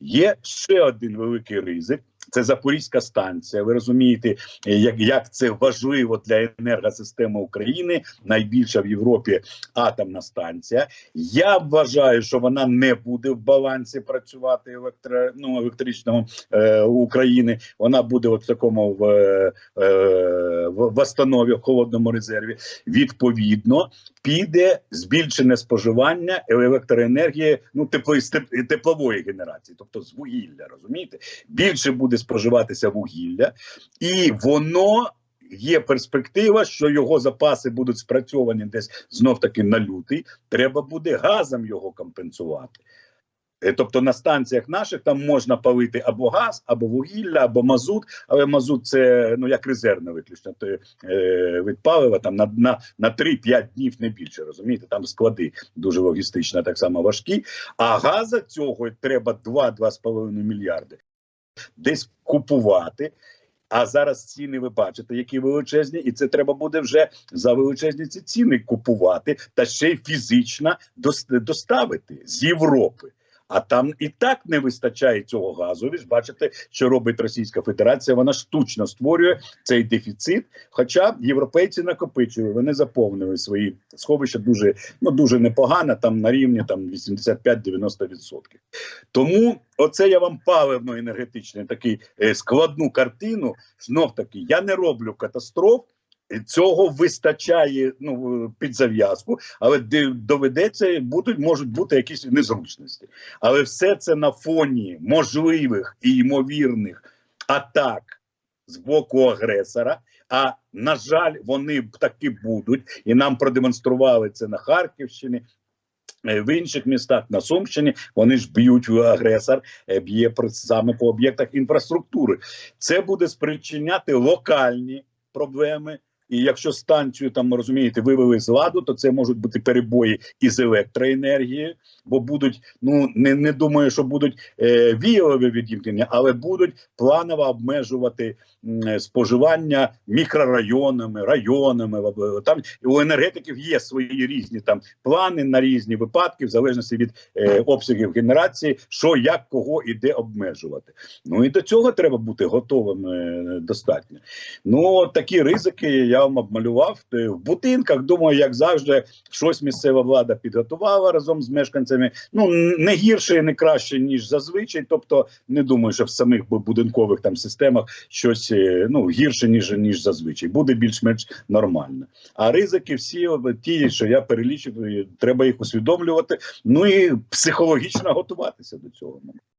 Є ще один великий ризик. Це Запорізька станція. Ви розумієте, е, як, як це важливо для енергосистеми України, найбільша в Європі атомна станція. Я вважаю, що вона не буде в балансі працювати електро, ну, електричного е, України. Вона буде от в такому в, е, в, в останові, в холодному резерві. Відповідно, піде збільшене споживання електроенергії, ну теплої теплової генерації, тобто з вугілля, розумієте? Більше буде споживатися вугілля, і воно. Є перспектива, що його запаси будуть спрацьовані десь знов таки на лютий. Треба буде газом його компенсувати. Е, Тобто на станціях наших там можна палити або газ, або вугілля, або мазут, але мазут це ну як резервне виключно то, е, від палива там на, на, на 3-5 днів не більше. Розумієте, там склади дуже логістично так само важкі. А газа цього треба 2-2,5 мільярди десь купувати. А зараз ціни ви бачите, які величезні, і це треба буде вже за величезні ці ціни купувати та ще й фізично дос- доставити з Європи. А там і так не вистачає цього газу. Ви ж бачите, що робить Російська Федерація. Вона штучно створює цей дефіцит. Хоча європейці накопичують, вони заповнили свої сховища дуже ну дуже непогано, там на рівні там 85-90%. Тому оце я вам паливно-енергетичний такий е, складну картину. Знов таки я не роблю катастроф. Цього вистачає ну під зав'язку, але доведеться будуть можуть бути якісь незручності. Але все це на фоні можливих і ймовірних атак з боку агресора. А на жаль, вони таки будуть, і нам продемонстрували це на Харківщині. е, В інших містах на Сумщині вони ж б'ють агресор, е, б'є саме по об'єктах інфраструктури. Це буде спричиняти локальні проблеми. І якщо станцію там розумієте, вивели з ладу, то це можуть бути перебої із електроенергією, бо будуть ну не, не думаю, що будуть е, віялові відімкнення, але будуть планово обмежувати е, споживання мікрорайонами, районами. Там у енергетиків є свої різні там плани на різні випадки, в залежності від е, обсягів генерації, що як кого і де обмежувати. Ну і до цього треба бути готовим е, достатньо. Ну такі ризики я вам обмалював в будинках. Думаю, як завжди, щось місцева влада підготувала разом з мешканцями. Ну не гірше і не краще ніж зазвичай. Тобто, не думаю, що в самих будинкових там системах щось е, ну гірше ніж ніж зазвичай. Буде більш-менш нормально. А ризики всі ті, що я перелічив, треба їх усвідомлювати. Ну і психологічно готуватися до цього.